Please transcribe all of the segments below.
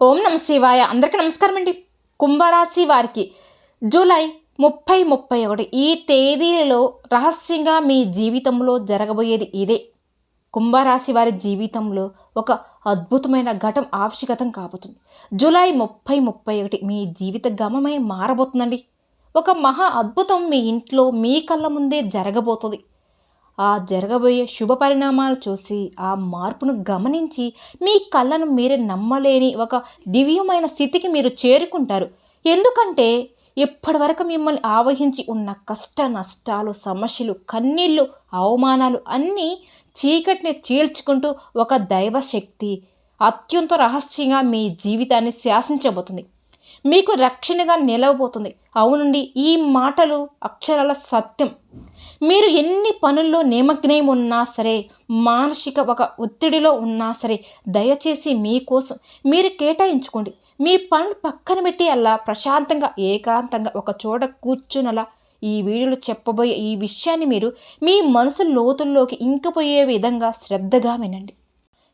ఓం నమ శివాయ. అందరికీ నమస్కారం అండి కుంభరాశి వారికి జూలై ముప్పై ముప్పై ఒకటి ఈ తేదీలలో రహస్యంగా మీ జీవితంలో జరగబోయేది ఇదే. కుంభరాశి వారి జీవితంలో ఒక అద్భుతమైన ఘటం ఆవశ్యకతం కాబోతుంది. జూలై ముప్పై ముప్పై ఒకటి మీ జీవిత గమమై మారబోతుందండి. ఒక మహా అద్భుతం మీ ఇంట్లో మీ కళ్ళ ముందే జరగబోతుంది. ఆ జరగబోయే శుభ పరిణామాలు చూసి ఆ మార్పును గమనించి మీ కళ్ళను మీరే నమ్మలేని ఒక దివ్యమైన స్థితికి మీరు చేరుకుంటారు. ఎందుకంటే ఇప్పటివరకు మిమ్మల్ని ఆవహించి ఉన్న కష్ట నష్టాలు సమస్యలు కన్నీళ్ళు అవమానాలు అన్నీ చీకటిని చీల్చుకుంటూ ఒక దైవశక్తి అత్యంత రహస్యంగా మీ జీవితాన్ని శాసించబోతుంది. మీకు రక్షణగా నిలవబోతుంది. అవునండి ఈ మాటలు అక్షరాల సత్యం. మీరు ఎన్ని పనుల్లో నిమగ్నై ఉన్నా సరే మానసిక ఒక ఒత్తిడిలో ఉన్నా సరే దయచేసి మీకోసం మీరు కేటాయించుకోండి. మీ పనులు పక్కన పెట్టి అలా ప్రశాంతంగా ఏకాంతంగా ఒక చోట కూర్చునలా ఈ వీడియోలో చెప్పబోయే ఈ విషయాన్ని మీరు మీ మనసు లోతుల్లోకి ఇంకిపోయే విధంగా శ్రద్ధగా వినండి.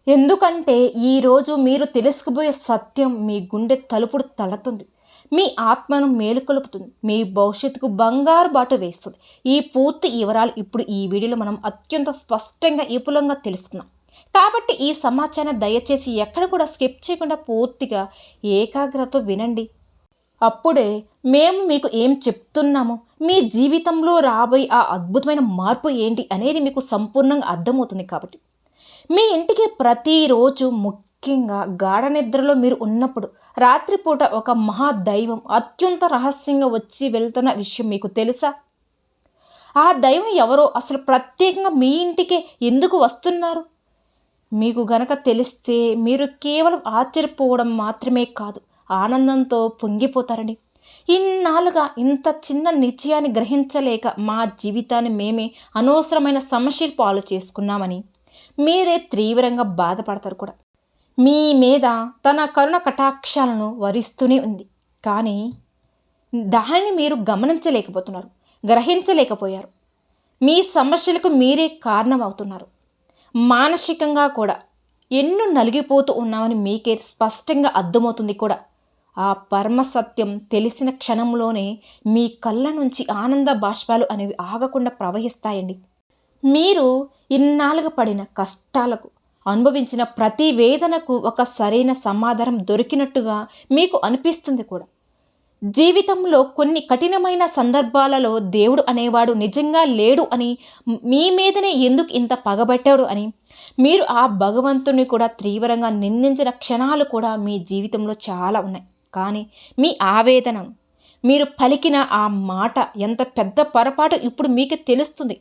ఎందుకంటే ఈరోజు మీరు తెలుసుకుపోయే సత్యం మీ గుండె తలుపుడు తలతుంది మీ ఆత్మను మేలుకొలుపుతుంది. మీ భవిష్యత్తుకు బంగారు బాట వేస్తుంది. ఈ పూర్తి వివరాలు ఇప్పుడు ఈ వీడియోలో మనం అత్యంత స్పష్టంగా విపులంగా తెలుసుకున్నాం కాబట్టి ఈ సమాచారం దయచేసి ఎక్కడ కూడా స్కిప్ చేయకుండా పూర్తిగా ఏకాగ్రత వినండి. అప్పుడే మేము మీకు ఏం చెప్తున్నామో మీ జీవితంలో రాబోయే ఆ అద్భుతమైన మార్పు ఏంటి అనేది మీకు సంపూర్ణంగా అర్థమవుతుంది కాబట్టి. మీ ఇంటికి ప్రతిరోజు ముఖ్యంగా గాఢ నిద్రలో మీరు ఉన్నప్పుడు రాత్రిపూట ఒక మహాదైవం అత్యంత రహస్యంగా వచ్చి వెళ్తున్న విషయం మీకు తెలుసా? ఆ దైవం ఎవరో అసలు ప్రత్యేకంగా మీ ఇంటికే ఎందుకు వస్తున్నారు? మీకు గనక తెలిస్తే మీరు కేవలం ఆశ్చర్యపోవడం మాత్రమే కాదు ఆనందంతో పొంగిపోతారని. ఇన్నాళ్ళుగా ఇంత చిన్న నిశ్చయాన్ని గ్రహించలేక మా జీవితాన్ని మేమే అనవసరమైన సమస్యలు పాలు చేసుకున్నామని. మీరే తీవ్రంగా బాధపడతారు కూడా. మీ మీద తన కరుణ కటాక్షాలను వరిస్తూనే ఉంది. కానీ దానిని మీరు గమనించలేకపోతున్నారు గ్రహించలేకపోయారు. మీ సమస్యలకు మీరే కారణమవుతున్నారు. మానసికంగా కూడా ఎన్నో నలిగిపోతూ ఉన్నామని మీకే స్పష్టంగా అర్థమవుతుంది కూడా. ఆ పరమసత్యం తెలిసిన క్షణంలోనే మీ కళ్ళ నుంచి ఆనంద బాష్పాలు అనేవి ఆగకుండా ప్రవహిస్తాయండి. మీరు ఇన్నాళ్ళుగా పడిన కష్టాలకు అనుభవించిన ప్రతి వేదనకు ఒక సరైన సమాధానం దొరికినట్టుగా మీకు అనిపిస్తుంది కూడా. జీవితంలో కొన్ని కఠినమైన సందర్భాలలో దేవుడు అనేవాడు నిజంగా లేడు అని మీ మీదనే ఎందుకు ఇంత పగబట్టాడు అని మీరు ఆ భగవంతుని కూడా తీవ్రంగా నిందించిన క్షణాలు కూడా మీ జీవితంలో చాలా ఉన్నాయి. కానీ మీ ఆవేదనను మీరు పలికిన ఆ మాట ఎంత పెద్ద పొరపాటు ఇప్పుడు మీకు తెలుస్తుంది.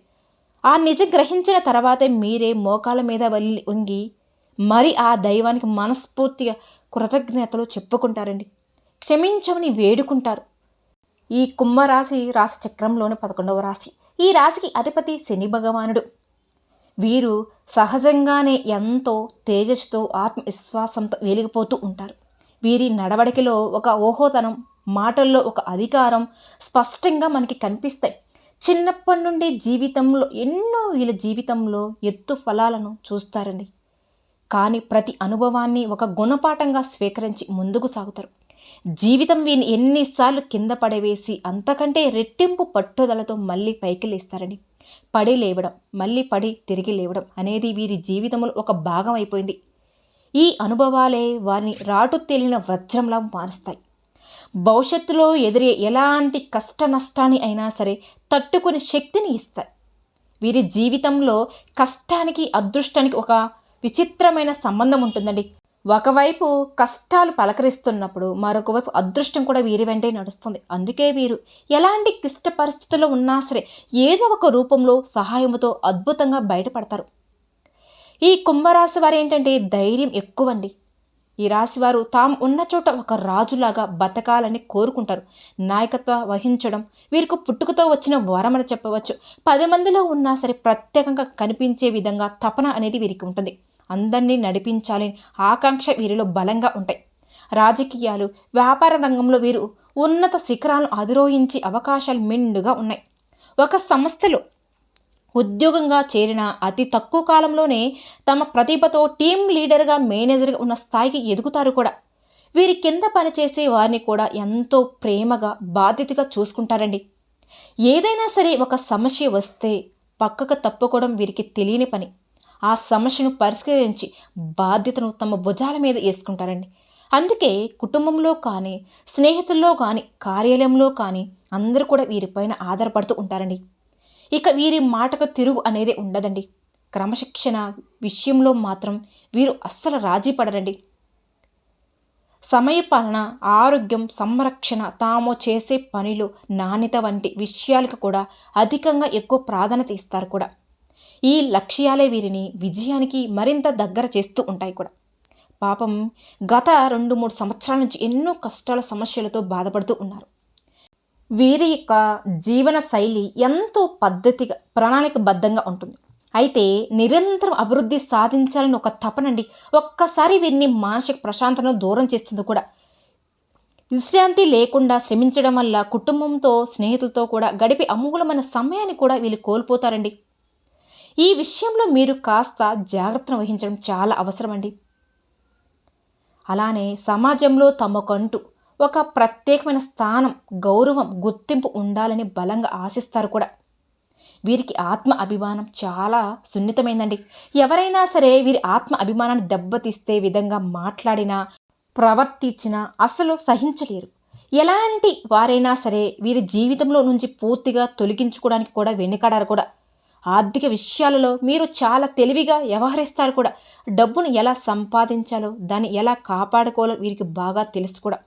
ఆ నిజం గ్రహించిన తర్వాతే మీరే మోకాల మీద వెళ్ళి వంగి మరి ఆ దైవానికి మనస్ఫూర్తిగా కృతజ్ఞతలు చెప్పుకుంటారండి. క్షమించమని వేడుకుంటారు. ఈ కుంభరాశి రాశి చక్రంలోని పదకొండవ రాశి. ఈ రాశికి అధిపతి శని భగవానుడు. వీరు సహజంగానే ఎంతో తేజస్సుతో ఆత్మవిశ్వాసంతో వెలిగిపోతూ ఉంటారు. వీరి నడవడికలో ఒక ఓహోతనం మాటల్లో ఒక అధికారం స్పష్టంగా మనకి కనిపిస్తాయి. చిన్నప్పటి నుండి జీవితంలో ఎన్నో వీళ్ళ జీవితంలో ఎత్తు ఫలాలను చూస్తారండి. కానీ ప్రతి అనుభవాన్ని ఒక గుణపాఠంగా స్వీకరించి ముందుకు సాగుతారు. జీవితం వీని ఎన్నిసార్లు కింద పడవేసి అంతకంటే రెట్టింపు పట్టుదలతో మళ్ళీ పైకి లేస్తారని పడి లేవడం మళ్ళీ పడి తిరిగి లేవడం అనేది వీరి జీవితంలో ఒక భాగం అయిపోయింది. ఈ అనుభవాలే వారిని రాటు తేలిన వజ్రంలా మారుస్తాయి. భవిష్యత్తులో ఎదురే ఎలాంటి కష్ట నష్టాన్ని అయినా సరే తట్టుకునే శక్తిని ఇస్తాయి. వీరి జీవితంలో కష్టానికి అదృష్టానికి ఒక విచిత్రమైన సంబంధం ఉంటుందండి. ఒకవైపు కష్టాలు పలకరిస్తున్నప్పుడు మరొక వైపు అదృష్టం కూడా వీరి వెంటే నడుస్తుంది. అందుకే వీరు ఎలాంటి క్లిష్ట పరిస్థితుల్లో ఉన్నా సరే ఏదో ఒక రూపంలో సహాయంతో అద్భుతంగా బయటపడతారు. ఈ కుంభరాశి వారు ఏంటంటే ధైర్యం ఎక్కువండి. ఈ రాశివారు తాము ఉన్న చోట ఒక రాజులాగా బతకాలని కోరుకుంటారు. నాయకత్వ వహించడం వీరికి పుట్టుకతో వచ్చిన వరమని చెప్పవచ్చు. పది మందిలో ఉన్నా సరే ప్రత్యేకంగా కనిపించే విధంగా తపన అనేది వీరికి ఉంటుంది. అందరినీ నడిపించాలని ఆకాంక్ష వీరిలో బలంగా ఉంటాయి. రాజకీయాలు వ్యాపార రంగంలో వీరు ఉన్నత శిఖరాలను అధిరోహించే అవకాశాలు మెండుగా ఉన్నాయి. ఒక సంస్థలో ఉద్యోగంగా చేరిన అతి తక్కువ కాలంలోనే తమ ప్రతిభతో టీం లీడర్గా మేనేజర్గా ఉన్న స్థాయికి ఎదుగుతారు కూడా. వీరి కింద పనిచేసే వారిని కూడా ఎంతో ప్రేమగా బాధ్యతగా చూసుకుంటారండి. ఏదైనా సరే ఒక సమస్య వస్తే పక్కకు తప్పుకోవడం వీరికి తెలియని పని. ఆ సమస్యను పరిష్కరించి బాధ్యతను తమ భుజాల మీద వేసుకుంటారండి. అందుకే కుటుంబంలో కానీ స్నేహితుల్లో కానీ కార్యాలయంలో కానీ అందరూ కూడా వీరిపైన ఆధారపడుతూ ఉంటారండి. ఇక వీరి మాటకు తిరుగు అనేది ఉండదండి. క్రమశిక్షణ విషయంలో మాత్రం వీరు అస్సలు రాజీ పడరండి. సమయపాలన ఆరోగ్యం సంరక్షణ తాము చేసే పనిలో నాణ్యత వంటి విషయాలకు కూడా అధికంగా ఎక్కువ ప్రాధాన్యత ఇస్తారు కూడా. ఈ లక్ష్యాలే వీరిని విజయానికి మరింత దగ్గర చేస్తూ ఉంటాయి కూడా. పాపం గత రెండు మూడు సంవత్సరాల నుంచి ఎన్నో కష్టాల సమస్యలతో బాధపడుతూ ఉన్నారు. వీరి యొక్క జీవన శైలి ఎంతో పద్ధతిగా ప్రణాళికబద్ధంగా ఉంటుంది. అయితే నిరంతరం అభివృద్ధి సాధించాలని ఒక తపనండి ఒక్కసారి వీరిని మానసిక ప్రశాంతతను దూరం చేస్తుంది కూడా. విశ్రాంతి లేకుండా శ్రమించడం వల్ల కుటుంబంతో స్నేహితులతో కూడా గడిపి అమూలమైన సమయాన్ని కూడా వీళ్ళు కోల్పోతారండి. ఈ విషయంలో మీరు కాస్త జాగ్రత్తను వహించడం చాలా అవసరమండి. అలానే సమాజంలో తమకంటూ ఒక ప్రత్యేకమైన స్థానం గౌరవం గుర్తింపు ఉండాలని బలంగా ఆశిస్తారు కూడా. వీరికి ఆత్మ అభిమానం చాలా సున్నితమైందండి. ఎవరైనా సరే వీరి ఆత్మ అభిమానాన్ని దెబ్బతీస్తే విధంగా మాట్లాడినా ప్రవర్తించినా అసలు సహించలేరు. ఎలాంటి వారైనా సరే వీరి జీవితంలో నుంచి పూర్తిగా తొలగించుకోవడానికి కూడా వెనుకడారు కూడా. ఆర్థిక విషయాలలో మీరు చాలా తెలివిగా వ్యవహరిస్తారు కూడా. డబ్బును ఎలా సంపాదించాలో దాన్ని ఎలా కాపాడుకోవాలో వీరికి బాగా తెలుసు కూడా.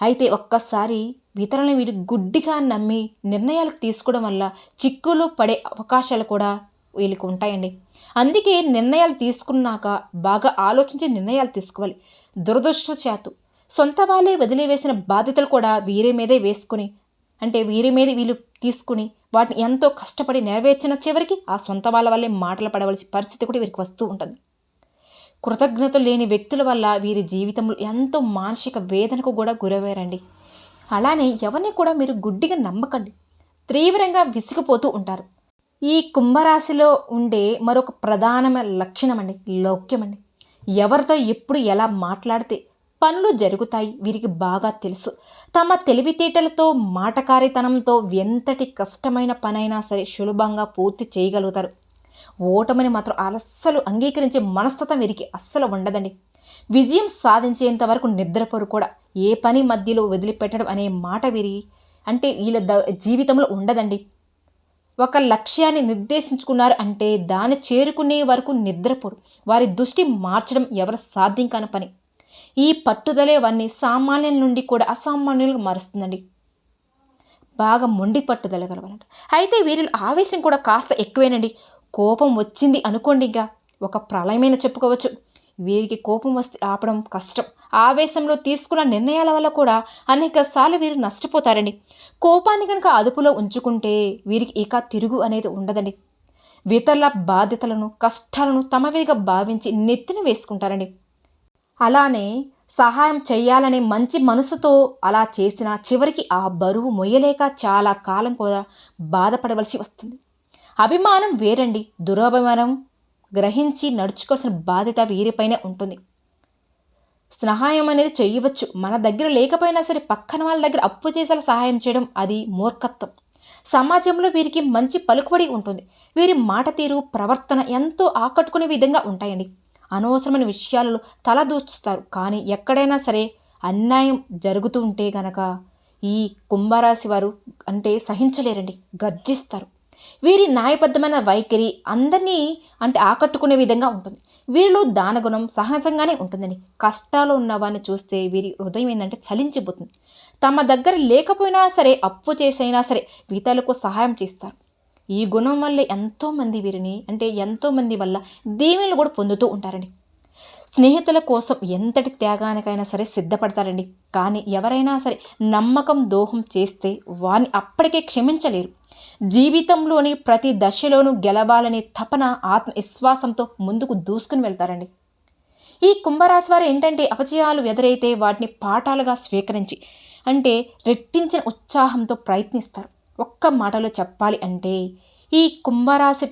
అయితే ఒక్కసారి ఇతరులను వీడు గుడ్డిగా నమ్మి నిర్ణయాలకు తీసుకోవడం వల్ల చిక్కులు పడే అవకాశాలు కూడా వీళ్ళకి ఉంటాయండి. అందుకే నిర్ణయాలు తీసుకున్నాక బాగా ఆలోచించి నిర్ణయాలు తీసుకోవాలి. దురదృష్టచాతు సొంత వాళ్ళే వదిలివేసిన బాధ్యతలు కూడా వీరి మీదే వేసుకుని అంటే వీరి మీద వీళ్ళు తీసుకుని వాటిని ఎంతో కష్టపడి నెరవేర్చిన చివరికి ఆ సొంత వాళ్ళ వల్లే మాటలు పడవలసిన పరిస్థితి కూడా వీరికి వస్తూ ఉంటుంది. కృతజ్ఞత లేని వ్యక్తుల వల్ల వీరి జీవితంలో ఎంతో మానసిక వేదనకు కూడా గురయ్యారండి అలానే ఎవరిని కూడా మీరు గుడ్డిగా నమ్మకండి. తీవ్రంగా విసిగిపోతూ ఉంటారు. ఈ కుంభరాశిలో ఉండే మరొక ప్రధానమైన లక్షణం అండి లౌక్యం అండి ఎవరితో ఎప్పుడు ఎలా మాట్లాడితే పనులు జరుగుతాయి వీరికి బాగా తెలుసు. తమ తెలివితేటలతో మాటకారితనంతో ఎంతటి కష్టమైన పనైనా సరే సులభంగా పూర్తి చేయగలుగుతారు. ఓటమిని మాత్రం అలస్సలు అంగీకరించే మనస్తత్వం వీరికి అస్సలు ఉండదండి. విజయం సాధించేంత వరకు నిద్రపోరు కూడా. ఏ పని మధ్యలో వదిలిపెట్టడం అనే మాట వీరి అంటే వీళ్ళ ద జీవితంలో ఉండదండి. ఒక లక్ష్యాన్ని నిర్దేశించుకున్నారు అంటే దాన్ని చేరుకునే వరకు నిద్రపోరు. వారి దృష్టి మార్చడం ఎవరు సాధ్యం కాని పని. ఈ పట్టుదలే వారిని సామాన్యుల నుండి కూడా అసామాన్యులుగా మారుస్తుందండి. బాగా మొండి పట్టుదల గలవాలంట అయితే వీరిలో ఆవేశం కూడా కాస్త ఎక్కువేనండి. కోపం వచ్చింది అనుకోండి ఇంకా. ఒక ప్రళయమైన చెప్పుకోవచ్చు. వీరికి కోపం వస్తే ఆపడం కష్టం. ఆవేశంలో తీసుకున్న నిర్ణయాల వల్ల కూడా అనేక సార్లు వీరు నష్టపోతారండి. కోపాన్ని కనుక అదుపులో ఉంచుకుంటే వీరికి ఇక తిరుగు అనేది ఉండదండి. ఇతరుల బాధ్యతలను కష్టాలను తమ విధిగా భావించి నెత్తిన వేసుకుంటారండి. అలానే సహాయం చేయాలనే మంచి మనసుతో అలా చేసిన చివరికి ఆ బరువు మొయ్యలేక చాలా కాలం కూడా బాధపడవలసి వస్తుంది. అభిమానం వేరండి. దురభిమానం గ్రహించి నడుచుకోవాల్సిన బాధ్యత వీరిపైనే ఉంటుంది. సహాయం అనేది చేయవచ్చు. మన దగ్గర లేకపోయినా సరే పక్కన వాళ్ళ దగ్గర అప్పు చేసేలా సహాయం చేయడం అది మూర్ఖత్వం. సమాజంలో వీరికి మంచి పలుకుబడి ఉంటుంది. వీరి మాట తీరు ప్రవర్తన ఎంతో ఆకట్టుకునే విధంగా ఉంటాయండి. అనవసరమైన విషయాలలో తలదూచుస్తారు కానీ ఎక్కడైనా సరే అన్యాయం జరుగుతూ ఉంటే గనక ఈ కుంభరాశి వారు అంటే సహించలేరండి. గర్జిస్తారు. వీరి న్యాయబద్ధమైన వైఖరి అందరినీ అంటే ఆకట్టుకునే విధంగా ఉంటుంది. వీరిలో దానగుణం సహజంగానే ఉంటుందండి. కష్టాలు ఉన్నవారిని చూస్తే వీరి హృదయం ఏంటంటే చలించిపోతుంది. తమ దగ్గర లేకపోయినా సరే అప్పు చేసైనా సరే ఇతరులకు సహాయం చేస్తారు. ఈ గుణం వల్ల ఎంతోమంది వీరిని అంటే ఎంతోమంది వల్ల దీవెనలు కూడా పొందుతూ ఉంటారండి. స్నేహితుల కోసం ఎంతటి త్యాగానికైనా సరే సిద్ధపడతారండి. కానీ ఎవరైనా సరే నమ్మకం దోహం చేస్తే వారిని అప్పటికే క్షమించలేరు. జీవితంలోని ప్రతి దశలోనూ గెలవాలనే తపన ఆత్మవిశ్వాసంతో ముందుకు దూసుకుని వెళ్తారండి. ఈ కుంభరాశి వారు ఏంటంటే అపజయాలు ఎదురైతే వాటిని పాఠాలుగా స్వీకరించి అంటే రెట్టించిన ఉత్సాహంతో ప్రయత్నిస్తారు. ఒక్క మాటలో చెప్పాలి అంటే ఈ కుంభరాశి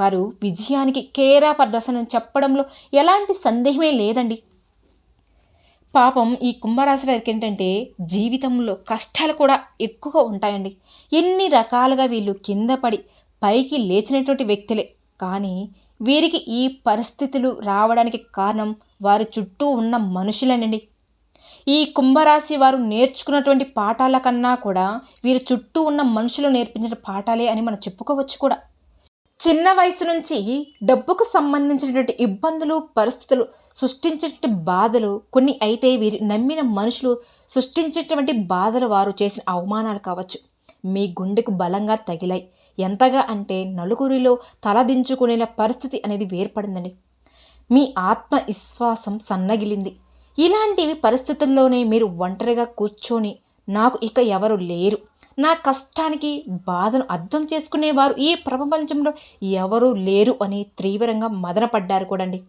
వారు విజయానికి కేరా ప్రదర్శనం చెప్పడంలో ఎలాంటి సందేహమే లేదండి. పాపం ఈ కుంభరాశి వారికి ఏంటంటే జీవితంలో కష్టాలు కూడా ఎక్కువగా ఉంటాయండి. ఎన్ని రకాలుగా వీళ్ళు కింద పడి పైకి లేచినటువంటి వ్యక్తులే. కానీ వీరికి ఈ పరిస్థితులు రావడానికి కారణం వారి చుట్టూ ఉన్న మనుషులేనండి. ఈ కుంభరాశి వారు నేర్చుకున్నటువంటి పాఠాల కన్నా కూడా వీరి చుట్టూ ఉన్న మనుషులు నేర్పించిన పాఠాలే అని మనం చెప్పుకోవచ్చు కూడా. చిన్న వయసు నుంచి డబ్బుకు సంబంధించినటువంటి ఇబ్బందులు పరిస్థితులు సృష్టించేటువంటి బాధలు కొన్ని అయితే వీరి నమ్మిన మనుషులు సృష్టించేటువంటి బాధలు వారు చేసిన అవమానాలు కావచ్చు. మీ గుండెకు బలంగా తగిలాయి. ఎంతగా అంటే నలుగురిలో తలదించుకునేలా పరిస్థితి అనేది ఏర్పడిందండి మీ ఆత్మవిశ్వాసం సన్నగిలింది. ఇలాంటివి పరిస్థితుల్లోనే మీరు ఒంటరిగా కూర్చొని నాకు ఇక ఎవరు లేరు. నా కష్టానికి బాధను అర్థం చేసుకునేవారు ఈ ప్రపంచంలో ఎవరూ లేరు అని తీవ్రంగా మదనపడ్డారు కూడండి.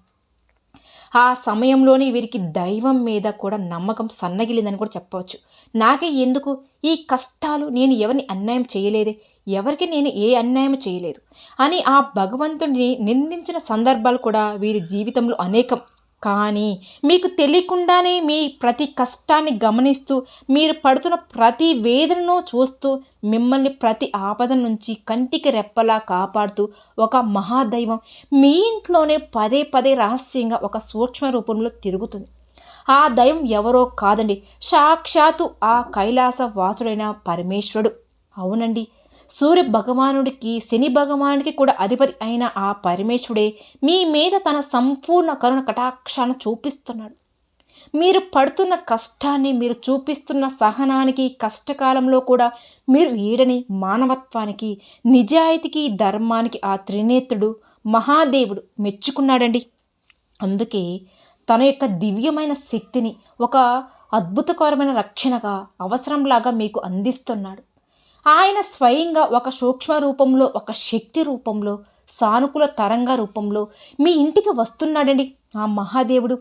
ఆ సమయంలోనే వీరికి దైవం మీద కూడా నమ్మకం సన్నగిలిందని కూడా చెప్పవచ్చు. నాకే ఎందుకు? ఈ కష్టాలు నేను ఎవరిని అన్యాయం చేయలేదే? ఎవరికి నేను ఏ అన్యాయం చేయలేదు? అని ఆ భగవంతుడిని నిందించిన సందర్భాలు కూడా వీరి జీవితంలో అనేకం. కానీ మీకు తెలియకుండానే మీ ప్రతి కష్టాన్ని గమనిస్తూ మీరు పడుతున్న ప్రతి వేదనను చూస్తూ మిమ్మల్ని ప్రతి ఆపద నుంచి కంటికి రెప్పలా కాపాడుతూ ఒక మహాదైవం మీ ఇంట్లోనే పదే పదే రహస్యంగా ఒక సూక్ష్మ రూపంలో తిరుగుతుంది. ఆ దైవం ఎవరో కాదండి సాక్షాత్తు ఆ కైలాస వాసుడైన పరమేశ్వరుడు. అవునండి సూర్య భగవానుడికి శని భగవానుడికి కూడా అధిపతి అయిన ఆ పరమేశ్వరుడే మీ మీద తన సంపూర్ణ కరుణ కటాక్షాన్ని చూపిస్తున్నాడు. మీరు పడుతున్న కష్టాన్ని మీరు చూపిస్తున్న సహనానికి కష్టకాలంలో కూడా మీరు ఈడని మానవత్వానికి నిజాయితీకి ధర్మానికి ఆ త్రినేత్రుడు మహాదేవుడు మెచ్చుకున్నాడండి. అందుకే తన యొక్క దివ్యమైన శక్తిని ఒక అద్భుతకరమైన రక్షణగా అవసరంలాగా మీకు అందిస్తున్నాడు. ఆయన స్వయంగా ఒక సూక్ష్మ రూపంలో ఒక శక్తి రూపంలో సానుకూల తరంగ రూపంలో మీ ఇంటికి వస్తున్నాడండి ఆ మహాదేవుడు.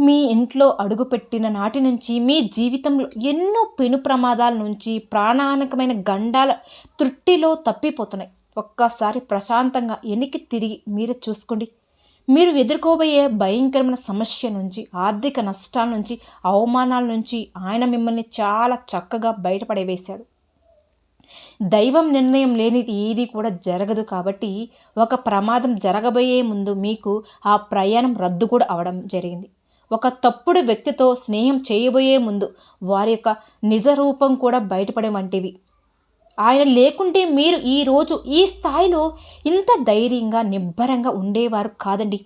మీ ఇంట్లో అడుగుపెట్టిన నాటి నుంచి మీ జీవితంలో ఎన్నో పెను ప్రమాదాల నుంచి ప్రాణానకమైన గండాల తృట్టిలో తప్పిపోతున్నాయి. ఒక్కసారి ప్రశాంతంగా వెనక్కి తిరిగి మీరు చూసుకోండి. మీరు ఎదుర్కోబోయే భయంకరమైన సమస్య నుంచి ఆర్థిక నష్టాల నుంచి అవమానాల నుంచి ఆయన మిమ్మల్ని చాలా చక్కగా బయటపడేవేశాడు. దైవం నిర్ణయం లేనిది ఏది కూడా జరగదు కాబట్టి ఒక ప్రమాదం జరగబోయే ముందు మీకు ఆ ప్రయాణం రద్దు కూడా అవడం జరిగింది. ఒక తప్పుడు వ్యక్తితో స్నేహం చేయబోయే ముందు వారి యొక్క నిజ రూపం కూడా బయటపడే వంటివి. ఆయన లేకుంటే మీరు ఈరోజు ఈ స్థాయిలో ఇంత ధైర్యంగా నిబ్బరంగా ఉండేవారు కాదండి.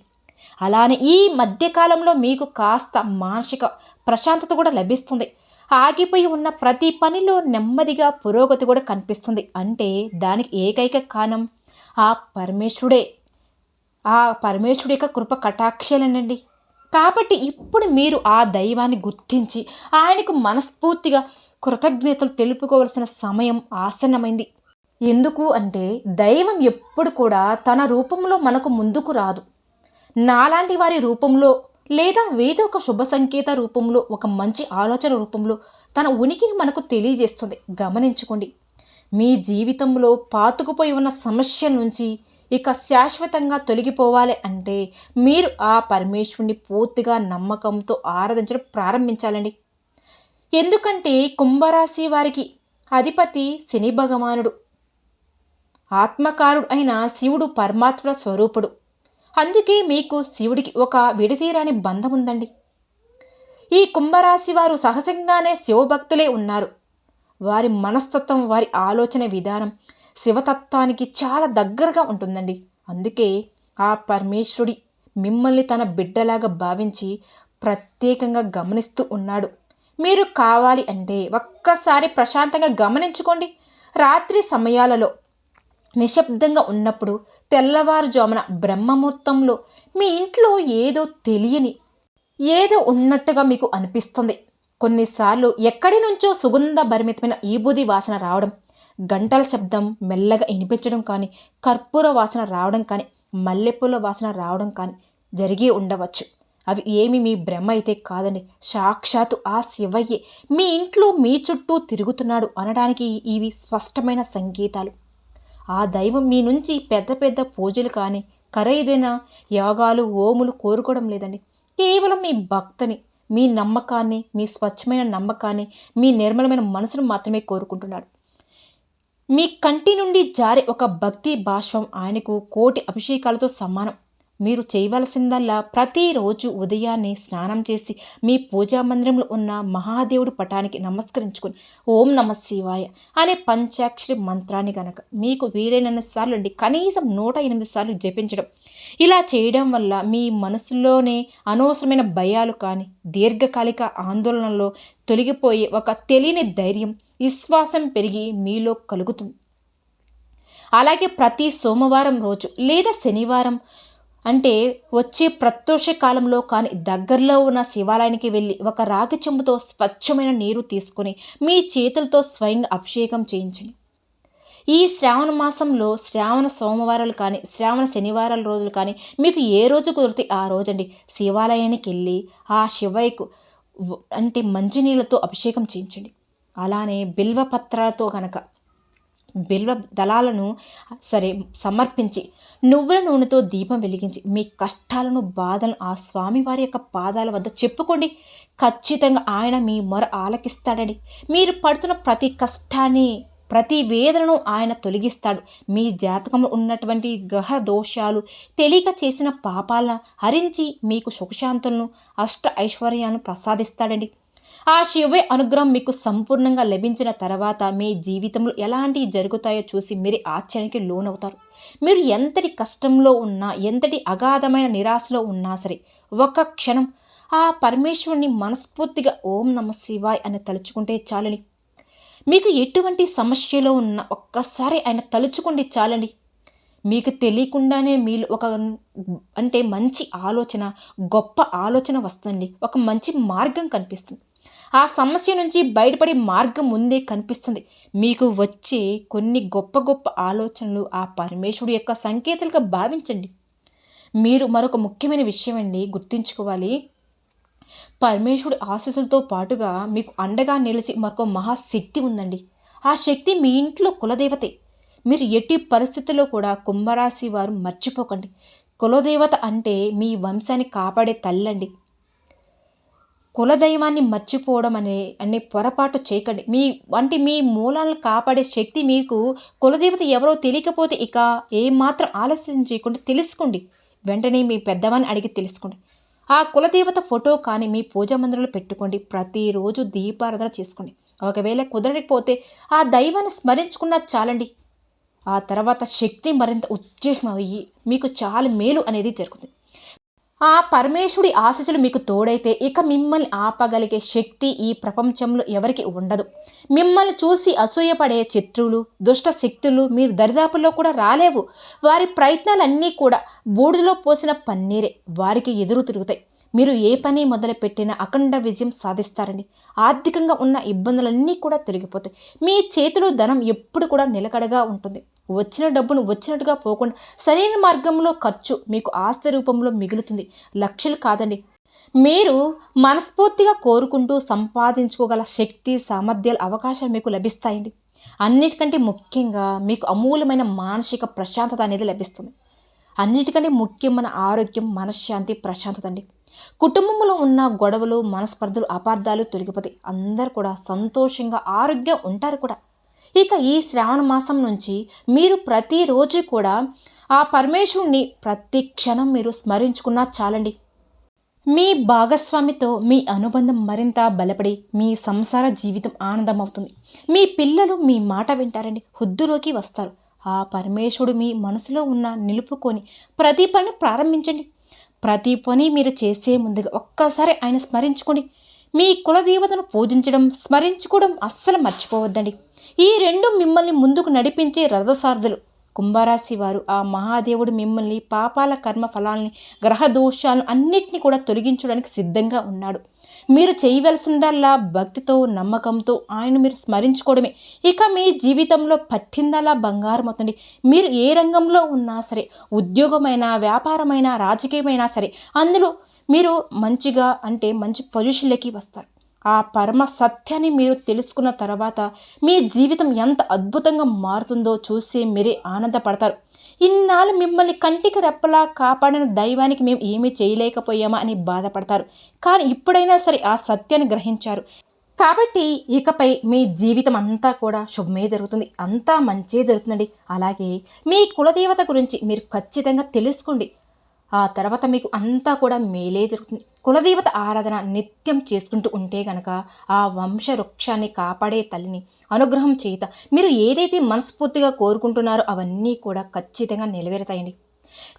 అలానే ఈ మధ్యకాలంలో మీకు కాస్త మానసిక ప్రశాంతత కూడా లభిస్తుంది. ఆగిపోయి ఉన్న ప్రతి పనిలో నెమ్మదిగా పురోగతి కూడా కనిపిస్తుంది. అంటే దానికి ఏకైక కారణం ఆ పరమేశ్వరుడే. ఆ పరమేశ్వరుడి యొక్క కృప కటాక్షలేనండి. కాబట్టి ఇప్పుడు మీరు ఆ దైవాన్ని గుర్తించి ఆయనకు మనస్ఫూర్తిగా కృతజ్ఞతలు తెలుపుకోవలసిన సమయం ఆసన్నమైంది. ఎందుకు అంటే దైవం ఎప్పుడు కూడా తన రూపంలో మనకు ముందుకు రాదు. నాలాంటి వారి రూపంలో లేదా ఏదో ఒక శుభ సంకేత రూపంలో ఒక మంచి ఆలోచన రూపంలో తన ఉనికిని మనకు తెలియజేస్తుంది. గమనించుకోండి. మీ జీవితంలో పాతుకుపోయి ఉన్న సమస్య నుంచి ఇక శాశ్వతంగా తొలగిపోవాలి అంటే మీరు ఆ పరమేశ్వరుని పూర్తిగా నమ్మకంతో ఆరాధించడం ప్రారంభించాలండి. ఎందుకంటే కుంభరాశి వారికి అధిపతి శని భగవానుడు. ఆత్మకారుడు అయిన శివుడు పరమాత్మ స్వరూపుడు. అందుకే మీకు శివుడికి ఒక విడతీరాని బంధం ఉందండి ఈ కుంభరాశి వారు సహజంగానే శివభక్తులే ఉన్నారు. వారి మనస్తత్వం వారి ఆలోచన విధానం శివతత్వానికి చాలా దగ్గరగా ఉంటుందండి. అందుకే ఆ పరమేశ్వరుడి మిమ్మల్ని తన బిడ్డలాగా భావించి ప్రత్యేకంగా గమనిస్తూ ఉన్నాడు. మీరు కావాలి అంటే ఒక్కసారి ప్రశాంతంగా గమనించుకోండి. రాత్రి సమయాలలో నిశ్శబ్దంగా ఉన్నప్పుడు తెల్లవారుజామున బ్రహ్మముహూర్తంలో మీ ఇంట్లో ఏదో తెలియని ఏదో ఉన్నట్టుగా మీకు అనిపిస్తుంది. కొన్నిసార్లు ఎక్కడి నుంచో సుగంధ భరిమితమైన ఈబూది వాసన రావడం గంటల శబ్దం మెల్లగా వినిపించడం కానీ కర్పూర వాసన రావడం కానీ మల్లెపూల వాసన రావడం కానీ జరిగి ఉండవచ్చు. అవి ఏమి మీ భ్రమ అయితే కాదండి సాక్షాత్తు ఆ శివయ్యే మీ ఇంట్లో మీ చుట్టూ తిరుగుతున్నాడు అనడానికి ఇవి స్పష్టమైన సంకేతాలు. ఆ దైవం మీ నుంచి పెద్ద పెద్ద పూజలు కానీ ఖరీదైన యోగాలు ఓములు కోరుకోవడం లేదండి. కేవలం మీ భక్తిని మీ నమ్మకాన్ని మీ స్వచ్ఛమైన నమ్మకాన్ని మీ నిర్మలమైన మనసును మాత్రమే కోరుకుంటున్నాడు. మీ కంటి నుండి జారే ఒక భక్తి భాష్వం ఆయనకు కోటి అభిషేకాలతో సమానం. మీరు చేయవలసిందల్లా ప్రతిరోజు ఉదయాన్నే స్నానం చేసి మీ పూజా మందిరంలో ఉన్న మహాదేవుడి పటానికి నమస్కరించుకుని ఓం నమ శివాయ అనే పంచాక్షరి మంత్రాన్ని గనక మీకు వీలైనన్ని సార్లు అండి కనీసం నూట ఎనిమిది సార్లు జపించడం. ఇలా చేయడం వల్ల మీ మనసులోనే అనవసరమైన భయాలు కానీ దీర్ఘకాలిక ఆందోళనలో తొలగిపోయే ఒక తెలియని ధైర్యం విశ్వాసం పెరిగి మీలో కలుగుతుంది. అలాగే ప్రతి సోమవారం రోజు లేదా శనివారం అంటే వచ్చే ప్రత్యోష కాలంలో కానీ దగ్గరలో ఉన్న శివాలయానికి వెళ్ళి ఒక రాగి చెంబుతో స్వచ్ఛమైన నీరు తీసుకొని మీ చేతులతో స్వయంగా అభిషేకం చేయించండి. ఈ శ్రావణ మాసంలో శ్రావణ సోమవారాలు కానీ శ్రావణ శనివారాల రోజులు కానీ మీకు ఏ రోజు కుదిరితే ఆ రోజండి శివాలయానికి వెళ్ళి ఆ శివయ్యకు అంటే మంచినీళ్ళతో అభిషేకం చేయించండి. అలానే బిల్వపత్రాలతో కనుక బిల్వ దళాలను సరే సమర్పించి నువ్వుల నూనెతో దీపం వెలిగించి మీ కష్టాలను బాధలను ఆ స్వామివారి యొక్క పాదాల వద్ద చెప్పుకోండి. ఖచ్చితంగా ఆయన మీ మొర ఆలకిస్తాడని. మీరు పడుతున్న ప్రతి కష్టాన్ని ప్రతి వేదనను ఆయన తొలగిస్తాడు. మీ జాతకంలో ఉన్నటువంటి గ్రహ దోషాలు తెలియక చేసిన పాపాలను హరించి మీకు సుఖశాంతులను అష్ట ఐశ్వర్యాలను ప్రసాదిస్తాడండి. ఆ శివే అనుగ్రహం మీకు సంపూర్ణంగా లభించిన తర్వాత మీ జీవితంలో ఎలాంటివి జరుగుతాయో చూసి మీరు ఆశ్చర్యానికి లోనవుతారు. మీరు ఎంతటి కష్టంలో ఉన్నా ఎంతటి అగాధమైన నిరాశలో ఉన్నా సరే ఒక క్షణం ఆ పరమేశ్వరుని మనస్ఫూర్తిగా ఓం నమ శివాయ్ అని తలుచుకుంటే చాలని మీకు ఎటువంటి సమస్యలో ఉన్న ఒక్కసారి ఆయన తలుచుకోండి చాలండి. మీకు తెలియకుండానే మీరు ఒక అంటే మంచి ఆలోచన గొప్ప ఆలోచన వస్తుంది ఒక మంచి మార్గం కనిపిస్తుంది. ఆ సమస్య నుంచి బయటపడే మార్గం ముందే కనిపిస్తుంది. మీకు వచ్చే కొన్ని గొప్ప గొప్ప ఆలోచనలు ఆ పరమేశ్వరుడు యొక్క సంకేతాలుగా భావించండి. మీరు మరొక ముఖ్యమైన విషయం అండి గుర్తుంచుకోవాలి. పరమేశ్వరుడు ఆశీస్సులతో పాటుగా మీకు అండగా నిలిచి మరొక మహాశక్తి ఉందండి. ఆ శక్తి మీ ఇంట్లో కులదేవతే. మీరు ఎట్టి పరిస్థితుల్లో కూడా కుంభరాశి వారు మర్చిపోకండి. కులదేవత అంటే మీ వంశాన్ని కాపాడే తల్లండి. కులదైవాన్ని మర్చిపోవడం అనే అనే పొరపాటు చేయకండి. మీ వంటి మీ మూలాలను కాపాడే శక్తి మీకు కులదేవత ఎవరో తెలియకపోతే ఇక ఏమాత్రం ఆలస్యం చేయకుండా తెలుసుకోండి. వెంటనే మీ పెద్దవాన్ని అడిగి తెలుసుకోండి. ఆ కులదేవత ఫోటో కానీ మీ పూజా మందిరంలో పెట్టుకోండి. ప్రతిరోజు దీపారాధన చేసుకోండి. ఒకవేళ కుదరకపోతే ఆ దైవాన్ని స్మరించుకున్నా చాలండి. ఆ తర్వాత శక్తి మరింత ఉత్తేజమయ్యి మీకు చాలా మేలు అనేది జరుగుతుంది. ఆ పరమేశ్వరుడి ఆశీస్సులు మీకు తోడైతే ఇక మిమ్మల్ని ఆపగలిగే శక్తి ఈ ప్రపంచంలో ఎవరికి ఉండదు. మిమ్మల్ని చూసి అసూయపడే శత్రువులు దుష్ట శక్తులు మీరు దరిదాపుల్లో కూడా రాలేవు. వారి ప్రయత్నాలన్నీ కూడా బూడిదలో పోసిన పన్నీరే. వారికి ఎదురు తిరుగుతాయి. మీరు ఏ పని మొదలుపెట్టినా అఖండ విజయం సాధిస్తారండి ఆర్థికంగా ఉన్న ఇబ్బందులన్నీ కూడా తొలగిపోతాయి. మీ చేతిలో ధనం ఎప్పుడు కూడా నిలకడగా ఉంటుంది. వచ్చిన డబ్బును వచ్చినట్టుగా పోకుండా సరైన మార్గంలో ఖర్చు మీకు ఆస్తి రూపంలో మిగులుతుంది. లక్షలు కాదండి. మీరు మనస్ఫూర్తిగా కోరుకుంటూ సంపాదించుకోగల శక్తి సామర్థ్యాల అవకాశాలు మీకు లభిస్తాయండి. అన్నిటికంటే ముఖ్యంగా మీకు అమూల్యమైన మానసిక ప్రశాంతత అనేది లభిస్తుంది. అన్నిటికంటే ముఖ్యమైన ఆరోగ్యం మనశ్శాంతి ప్రశాంతత అండి. కుటుంబంలో ఉన్న గొడవలు మనస్పర్ధలు అపార్థాలు తొలగిపోతాయి అందరు కూడా సంతోషంగా ఆరోగ్యం ఉంటారు కూడా. ఇక ఈ శ్రావణ మాసం నుంచి మీరు ప్రతిరోజు కూడా ఆ పరమేశ్వరుణ్ణి ప్రతి క్షణం మీరు స్మరించుకున్నా చాలండి. మీ భాగస్వామితో మీ అనుబంధం మరింత బలపడి మీ సంసార జీవితం ఆనందం అవుతుంది మీ పిల్లలు మీ మాట వింటారండి. హుద్దులోకి వస్తారు. ఆ పరమేశ్వరుడు మీ మనసులో ఉన్న నిలుపుకొని ప్రతి పని ప్రారంభించండి. ప్రతి పని మీరు చేసే ముందుగా ఒక్కసారి ఆయన స్మరించుకోండి. మీ కులదేవతను పూజించడం స్మరించుకోవడం అస్సలు మర్చిపోవద్దండి. ఈ రెండు మిమ్మల్ని ముందుకు నడిపించే రథసారథులు. కుంభరాశి వారు ఆ మహాదేవుడు మిమ్మల్ని పాపాల కర్మ ఫలాల్ని గ్రహ దోషాలను అన్నిటినీ కూడా తొలగించడానికి సిద్ధంగా ఉన్నాడు. మీరు చేయవలసిందల్లా భక్తితో నమ్మకంతో ఆయన మీరు స్మరించుకోవడమే. ఇక మీ జీవితంలో పట్టిందల్లా బంగారం అవుతుంది. మీరు ఏ రంగంలో ఉన్నా సరే ఉద్యోగమైనా వ్యాపారమైనా రాజకీయమైనా సరే అందులో మీరు మంచిగా అంటే మంచి పొజిషన్లోకి వస్తారు. ఆ పరమ సత్యాన్ని మీరు తెలుసుకున్న తర్వాత మీ జీవితం ఎంత అద్భుతంగా మారుతుందో చూసి మీరే ఆనందపడతారు. ఇన్నాళ్ళు మిమ్మల్ని కంటికి రెప్పలా కాపాడిన దైవానికి మేము ఏమీ చేయలేకపోయామా అని బాధపడతారు. కానీ ఇప్పుడైనా సరే ఆ సత్యాన్ని గ్రహించారు. కాబట్టి ఇకపై మీ జీవితం అంతా కూడా శుభమే జరుగుతుంది. అంతా మంచే జరుగుతుందండి. అలాగే మీ కులదేవత గురించి మీరు ఖచ్చితంగా తెలుసుకోండి. ఆ తర్వాత మీకు అంతా కూడా మేలే జరుగుతుంది. కులదేవత ఆరాధన నిత్యం చేసుకుంటూ ఉంటే గనక ఆ వంశ వృక్షాన్ని కాపాడే తల్లిని అనుగ్రహం చేత మీరు ఏదైతే మనస్ఫూర్తిగా కోరుకుంటున్నారో అవన్నీ కూడా ఖచ్చితంగా నెరవేరుతాయండి.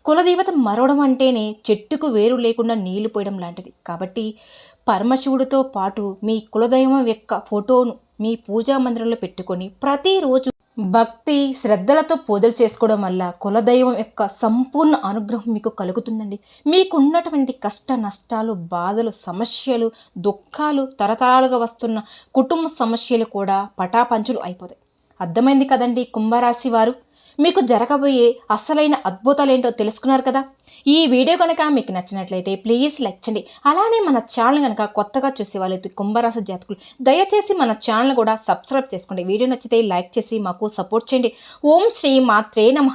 కులదేవత మరవడం అంటేనే చెట్టుకు వేరు లేకుండా నీళ్ళు పోయడం లాంటిది. కాబట్టి పరమశివుడితో పాటు మీ కులదైవం యొక్క ఫోటోను మీ పూజా మందిరంలో పెట్టుకొని ప్రతిరోజు భక్తి శ్రద్ధలతో పూజలు చేసుకోవడం వల్ల కులదైవం యొక్క సంపూర్ణ అనుగ్రహం మీకు కలుగుతుందండి. మీకున్నటువంటి కష్ట నష్టాలు బాధలు సమస్యలు దుఃఖాలు తరతరాలుగా వస్తున్న కుటుంబ సమస్యలు కూడా పటాపంచులు అయిపోతాయి. అర్థమైంది కదండి కుంభరాశి వారు? మీకు జరగబోయే అసలైన అద్భుతాలు ఏంటో తెలుసుకున్నారు కదా? ఈ వీడియో కనుక మీకు నచ్చినట్లయితే ప్లీజ్ లైక్ చేయండి. అలానే మన ఛానల్ కనుక కొత్తగా చూసే వాళ్ళైతే కుంభరాశి జాతకులు దయచేసి మన ఛానల్ కూడా సబ్స్క్రైబ్ చేసుకోండి. వీడియో నచ్చితే లైక్ చేసి మాకు సపోర్ట్ చేయండి. ఓం శ్రీ మాత్రే నమ.